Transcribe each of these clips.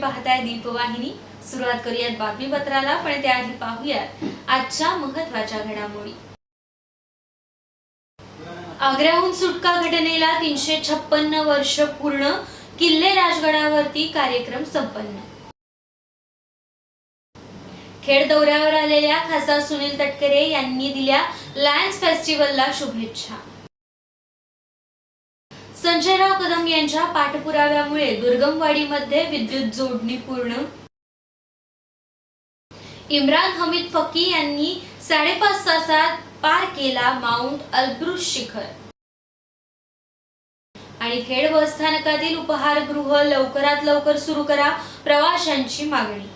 दीपवाहिनी. सुरुवात करूयात बातमीपत्राला पण त्याआधी पाहूयात आजच्या महत्त्वाच्या घडामोडी. आग्र्याहून सुटका घटनेला तीनशे छप्पन्न वर्ष पूर्ण किल्ले राजगडावरती कार्यक्रम संपन्न. खेड दौऱ्यावर आलेल्या खासदार सुनील तटकरे यांनी दिल्या लायन्स फेस्टिवलला शुभेच्छा. संजयराव कदम यांच्या पाठपुराव्यामुळे दुर्गमवाडीमध्ये विद्युत जोडणी पूर्ण. इम्रान हमीद फकी यांनी साडेपाच तासात पार केला माउंट अल्ब्रुज शिखर. आणि खेड बस स्थानकातील उपहारगृह लवकरात लवकर सुरू करा प्रवाशांची मागणी.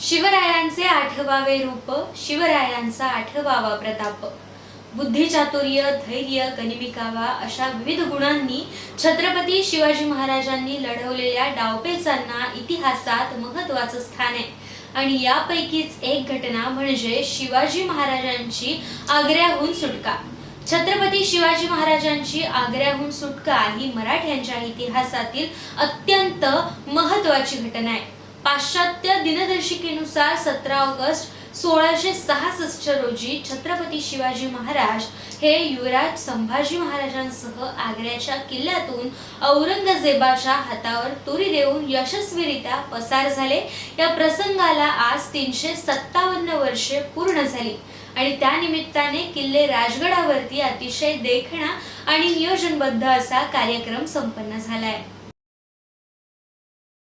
शिवरायांचे आठवावे रूप शिवरायांचा आठवावा प्रताप. बुद्धिचातुर्य धैर्य कनिमिकावा अशा विविध गुणांनी छत्रपती शिवाजी महाराजांनी लढवलेल्या डावपेचांना इतिहासात महत्वाचं स्थान आहे. आणि यापैकीच एक घटना म्हणजे शिवाजी महाराजांची आग्र्याहून सुटका. छत्रपती शिवाजी महाराजांची आग्र्याहून सुटका ही मराठ्यांच्या इतिहासातील अत्यंत महत्वाची घटना आहे. पाश्चात्य दिनदर्शिकेनुसार सतरा ऑगस्ट सोळाशे सहासष्ट रोजी छत्रपती शिवाजी महाराज हे युवराज संभाजी महाराजांसह आग्र्याच्या किल्ल्यातून औरंगजेबाच्या हातावर तुरी देऊन यशस्वीरित्या पसार झाले. या प्रसंगाला आज तीनशे सत्तावन्न वर्षे पूर्ण झाली. आणि त्यानिमित्ताने किल्ले राजगडावरती अतिशय देखणा आणि नियोजनबद्ध असा कार्यक्रम संपन्न झाला आहे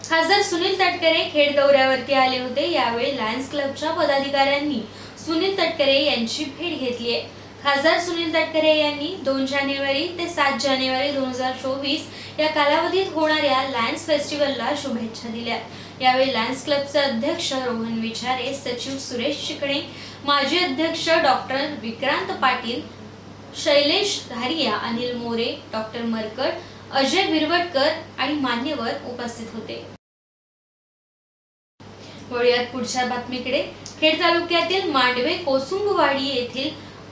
खासदार सुनील तटकरे खेड दौऱ्यावरती आले होते. यावेळी लायन्स क्लबच्या पदाधिकाऱ्यांनी सुनील तटकरे यांची भेट घेतली आहे. खासदार सुनील तटकरे यांनी दोन जानेवारी ते सात जानेवारी दोन हजार चोवीस या कालावधीत होणाऱ्या लायन्स फेस्टिवलला शुभेच्छा दिल्या. यावेळी लायन्स क्लबचे अध्यक्ष रोहन विचारे सचिव सुरेश चिकणे माजी अध्यक्ष डॉक्टर विक्रांत पाटील शैलेश धारिया अनिल मोरे डॉक्टर मरकड अजय बिरवटकर आणि मान्यवर उपस्थित होते. वळूयात पुढच्या बातमीकडे. खेड तालुक्यातील मांडवे कोसुंबवाडी येथील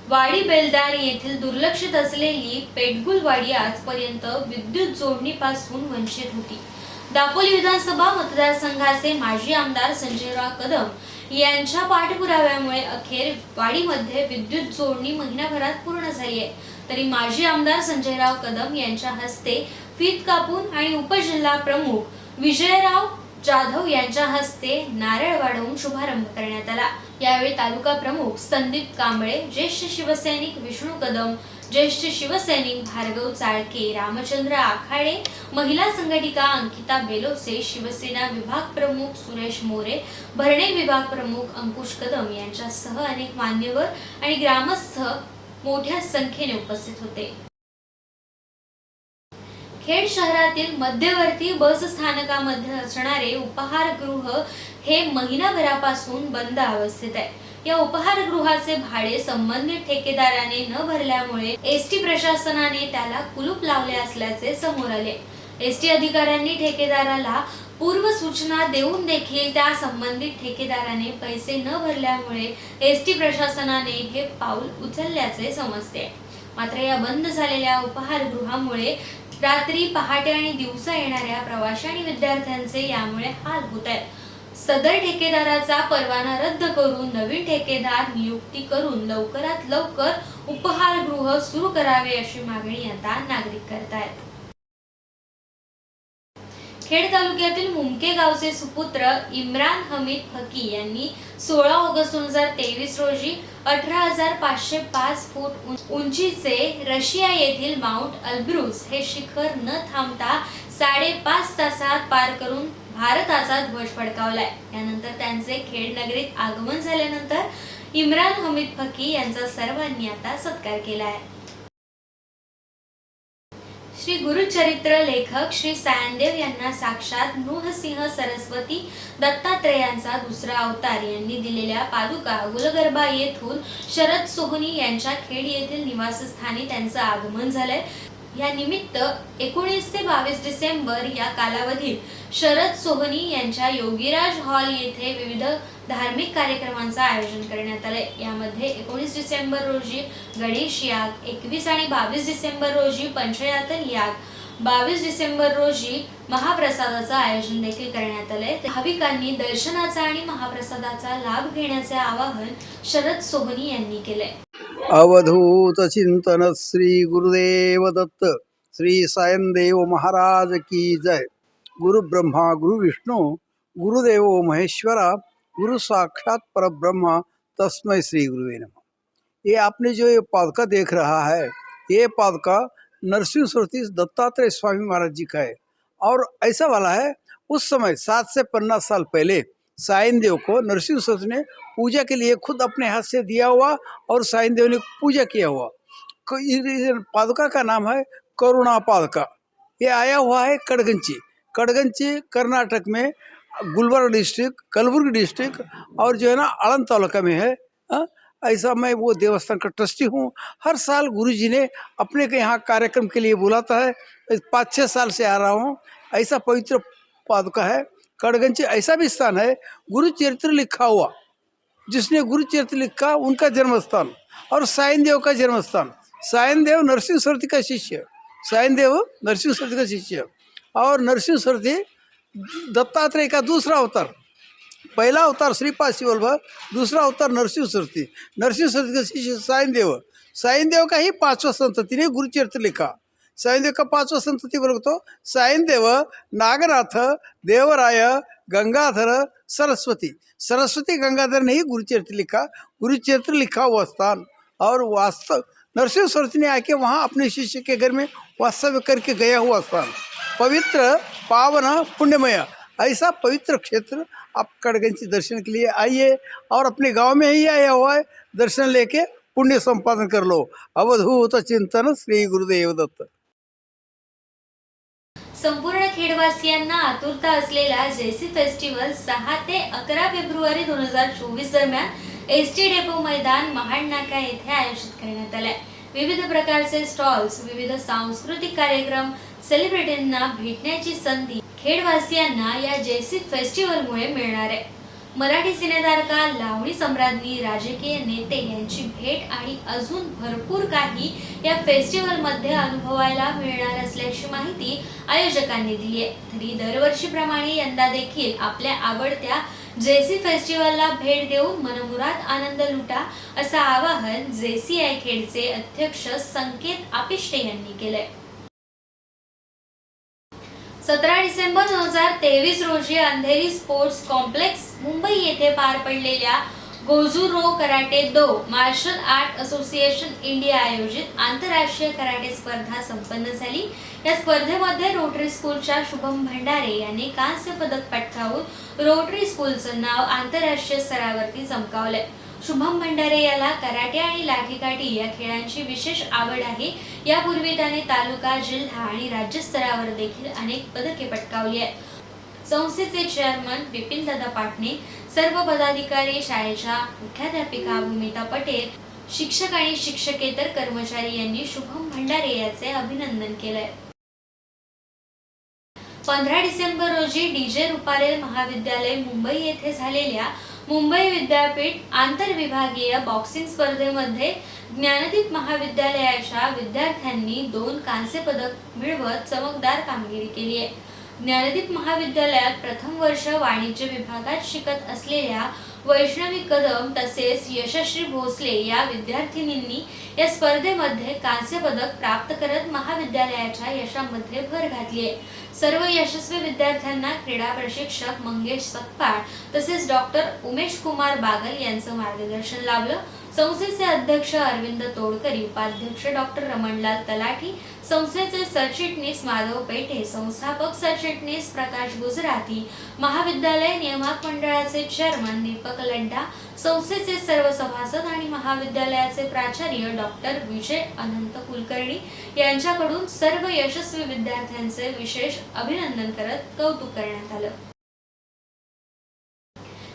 वाडी बेलदार येथील दुर्लक्षित असलेली पेटगुलवाडी आजपर्यंत विद्युत जोडणीपासून वंचित होती. दापोली विधानसभा मतदारसंघाचे माजी आमदार संजयराव कदम यांच्या पाठपुराव्यामुळे अखेर वाडीमध्ये विद्युत जोडणी महिनाभरात पूर्ण झाली आहे. तरी माजी आमदार संजयराव कदम यांच्या हस्ते फीत कापून आणि उपजिल्हा प्रमुख विजयराव जाधव यांच्या हस्ते नारळ वाढवून शुभारंभ करण्यात आला. यावेळी तालुका प्रमुख संदीप कांबळे ज्येष्ठ शिवसैनिक विष्णू कदम ज्येष्ठ शिवसैनिक भार्गव चाळके रामचंद्र आखाडे महिला संघटिका अंकिता बेलोसे शिवसेना विभाग प्रमुख सुरेश मोरे भरणे विभाग प्रमुख अंकुश कदम यांच्यासह अनेक मान्यवर आणि ग्रामस्थ मोठ्या संख्येने उपस्थित होते. खेड शहरातील मध्यवर्ती बस स्थानकामध्ये असणारे उपहारगृह हे महिनाभरापासून बंद अवस्थेत आहे. या उपहारगृहाचे भाडे संबंधित ठेकेदाराने न भरल्यामुळे एस टी प्रशासनाने त्याला कुलूप लावले असल्याचे समोर आले. एस टी अधिकाऱ्यांनी ठेकेदाराला पूर्व सूचना देऊन देखील त्या संबंधित ठेकेदाराने पैसे न भरल्यामुळे एस टी प्रशासनाने हे पाऊल उचलल्याचे समजते. मात्र या बंद झालेल्या उपहारगृहामुळे रात्री पहाटे आणि दिवसा येणाऱ्या प्रवाशी आणि विद्यार्थ्यांचे यामुळे हाल होत आहेत. सदर ठेकेदाराचा परवाना रद्द करून नवीन ठेकेदार नियुक्ती करून लवकरात लवकर उपहारगृह सुरू करावे अशी मागणी आता नागरिक करतायत. खेड तालुक्यातील मुमके गावचे सुपुत्र इम्रान हमीद फकी यांनी सोळा ऑगस्ट दोन हजार तेवीस रोजी अठरा हजार पाचशे पाच फूट उंचीचे रशिया येथील माउंट अल्ब्रुज हे शिखर न थांबता साडेपाच तासात पार करून भारताचा ध्वज फडकावलाय. यानंतर त्यांचे खेड नगरीत आगमन झाल्यानंतर इम्रान हमीद फकी यांचा सर्वांनी आता सत्कार केला आहे श्री गुरुचरित्र लेखक श्री सायनदेव यांना साक्षात नृहसिंह सरस्वती दत्तात्रेयांचा दुसरा अवतार यांनी दिलेल्या पादुका गुलगर्भा येथून शरद सोहनी यांच्या खेड येथील निवासस्थानी त्यांचं आगमन झालंय. या निमित्त एकोणीस ते बावीस डिसेंबर या कालावधीत शरद सोहनी यांच्या योगीराज हॉल येथे विविध धार्मिक कार्यक्रमांचं आयोजन करण्यात आलंय. यामध्ये एकोणीस डिसेंबर रोजी गणेश याग एकवीस आणि बावीस डिसेंबर रोजी पंचयातन याग बावीस डिसेंबर रोजी महाप्रसादाचं आयोजन देखील करण्यात आलंय. भाविकांनी दर्शनाचा आणि महाप्रसादाचा लाभ घेण्याचे आवाहन शरद सोहनी यांनी केले अवधूत चिंतन श्री गुरुदेव दत्त श्री सायनदेव महाराज की जय। गुरु ब्रह्मा गुरु विष्णु गुरुदेव महेश्वरा गुरु साक्षात पर ब्रह्मा तस्मय श्री गुरुवे नमः। ये आपने जो ये पादका देख रहा है ये पादका नरसिंह सुरती दत्तात्रेय स्वामी महाराज जी का है। और ऐसा वाला है उस समय सात से पन्नास साल पहले साइन देव को नरसिंह सुरती ने पूजा के लिए खुद अपने हाथ से दिया हुआ और साइन देव ने पूजा किया हुआ। पादुका का नाम है करुणा पादुका। ये आया हुआ है कड़गंची। कड़गंची कर्नाटक में गुलबर्ग डिस्ट्रिक्ट, कलबुर्ग डिस्ट्रिक्ट और जो है ना आलम तालुका में है हाँ? ऐसा मैं वो देवस्थान का ट्रस्टी हूँ। हर साल गुरु जी ने अपने के यहाँ कार्यक्रम के लिए बुलाता है। पाँच छः साल से आ रहा हूँ। ऐसा पवित्र पादुका है। कड़गंची ऐसा भी स्थान है गुरु चरित्र लिखा हुआ जिसने गुरु चरित्र लिखा उनका जन्मस्थान और साइन देव का जन्मस्थान। साइनदेव साइन देव नरसिंह सरती का शिष्य साइन देव नरसिंह सरती का शिष्य और नरसिंह सरती दत्तात्रेय का दूसरा अवतार। पहला अवतार श्रीपाद शिवल्भ दूसरा अवतार नरसिंह सरती नरसिंह सरती का शिष्य साइन देव साइन देव का ही पांचवा संतति ने गुरुचरित्र लिखा। साइन का पांचवा संतति बोलो तो? साइन देव नागनाथ देवराय गंगाधर सरस्वती. सरस्वती गंगाधर ने ही गुरुचरित्र लिखा. गुरुचरित्र लिखा हुआ स्थान और वास्तव नरसिंह सरस्वती ने आके वहाँ अपने शिष्य के घर में वास्तव्य करके गया हुआ स्थान. पवित्र पावन पुण्यमय. ऐसा पवित्र क्षेत्र आप कड़गंज दर्शन के लिए आइए और अपने गांव में ही आया हुआ है दर्शन लेके पुण्य संपादन कर लो. अवधूत चिंतन श्री गुरुदेव दत्त. संपूर्ण खेडवासियांना आतुरता असलेला जेसी फेस्टिवल सहा ते अकरा फेब्रुवारी दोन हजार चोवीस दरम्यान एस टी डेपो मैदान महाड नाका येथे आयोजित करण्यात आलाय. विविध प्रकारचे स्टॉल्स विविध सांस्कृतिक कार्यक्रम सेलिब्रिटींना भेटण्याची संधी खेडवासियांना या जेसी फेस्टिवलमुळे मिळणार आहे. मराठी सिनेतारका लावणी सम्राज्ञी राजकीय नेते यांची भेट आणि अजून भरपूर काही या फेस्टिवलमध्ये अनुभवायला मिळणार असल्याची माहिती आयोजकांनी दिली आहे. तरी दरवर्षीप्रमाणे यंदा देखील आपल्या आवडत्या जेसी फेस्टिवलला भेट देऊन मनमुराद आनंद लुटा असं आवाहन जेसी खेडचे अध्यक्ष संकेत आपिष्टे यांनी केलंय. सतरा डिसेंबर दोन हजार तेवीस रोजी अंधेरी स्पोर्ट्स कॉम्प्लेक्स मुंबई येथे पार पडलेल्या Goju Ryu karate do martial art association India आयोजित आंतरराष्ट्रीय कराटे स्पर्धा संपन्न झाली. या स्पर्धेमध्ये रोटरी स्कूलच्या शुभम भंडारे यांनी कांस्य पदक पटकावून रोटरी स्कूलचं नाव आंतरराष्ट्रीय स्तरावरती चमकावलंय. शुभम भंडारे याला कराटे आणि लाठीकाठी या खेळांची विशेष आवड आहे. यापूर्वी त्याने तालुका जिल्हा आणि राज्य स्तरावर देखील अनेक पदके पटकावली आहेत. संस्थेचे चेअरमन बिपिन दादा पाटणे सर्व पदाधिकारी शाळेच्या मुख्याध्यापिका भूमिता पटेल शिक्षक आणि शिक्षकेतर कर्मचारी यांनी शुभम भंडारे याचे अभिनंदन केलंय. पंधरा डिसेंबर रोजी डीजे रुपारेल महाविद्यालय मुंबई येथे झालेल्या मुंबई विद्यापीठ आंतरविभागीय बॉक्सिंग स्पर्धेमध्ये ज्ञानदीप महाविद्यालयाच्या विद्यार्थ्यांनी दोन कांस्य पदक मिळवत चमकदार कामगिरी केली आहे. ज्ञानदीप महाविद्यालयात प्रथम वर्ष वाणिज्य विभागात शिकत असलेल्या वैष्णवी कदम तसेच यशस्वी भोसले या विद्यार्थिनींनी या स्पर्धेमध्ये कांस्य पदक प्राप्त करत महाविद्यालयाच्या यशामध्ये भर घातली आहे. सर्व यशस्वी विद्यार्थ्यांना क्रीडा प्रशिक्षक मंगेश सकपाळ तसेच डॉक्टर उमेश कुमार बागल यांचं मार्गदर्शन लाभलं. संस्थेचे अध्यक्ष अरविंद तोडकरी उपाध्यक्ष डॉक्टर रमणलाल तलाठी संस्थेचे सरचिटणीस माधव पेठे संस्थापक सरचिटणीस प्रकाश गुजराती महाविद्यालय नियामक मंडळाचे चेअरमन दीपक लड्डा संस्थेचे सर्व सभासद आणि महाविद्यालयाचे प्राचार्य डॉक्टर विजय अनंत कुलकर्णी यांच्याकडून सर्व यशस्वी विद्यार्थ्यांचे विशेष अभिनंदन करत कौतुक करण्यात आलं.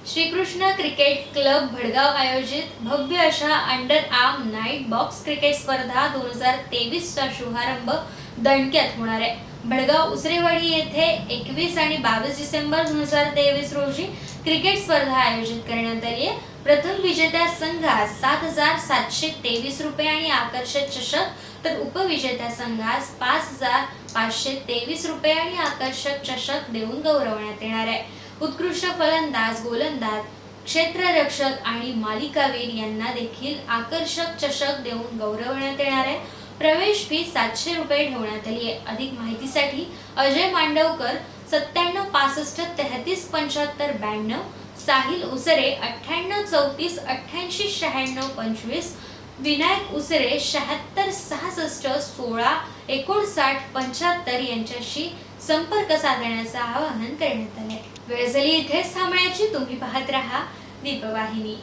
श्रीकृष्ण क्रिकेट क्लब भडगाव आयोजित भव्य अशा under arm night box cricket स्पर्धा दोन हजार तेवीसचा शुभारंभ दणक्यात होणार आहे. भडगाव उसरेवाडी येथे एकवीस आणि बावीस डिसेंबर दोन हजार तेवीस रोजी क्रिकेट स्पर्धा आयोजित करण्यात आली आहे. प्रथम विजेत्या संघास सात हजार सातशे तेवीस रुपये आणि आकर्षक चषक तर उपविजेत्या संघास पाच हजार पाचशे तेवीस रुपये आणि आकर्षक चषक देऊन गौरवण्यात येणार आहे. उत्कृष्ट फलंदाज गोलंदाज क्षेत्ररक्षक आणि मालिकावीर यांना देखील आकर्षक चषक देऊन गौरवण्यात येणार आहे. प्रवेश फी सातशे रुपये ठेवण्यात आली आहे. अधिक माहितीसाठी अजय मांडवकर सत्त्याण्णव पासष्ट तेहतीस पंच्याहत्तर ब्याण्णव साहिल उसरे अठ्ठ्याण्णव चौतीस अठ्ठ्याऐंशी शहाण्णव पंचवीस विनायक उसरे शहात्तर सहासष्ट सोळा एकोणसाठ पंच्याहत्तर यांच्याशी संपर्क साधण्याचं आवाहन करण्यात आले वेळजली इथेच थांबण्याची तुम्ही पाहत राहा दीपवाहिनी.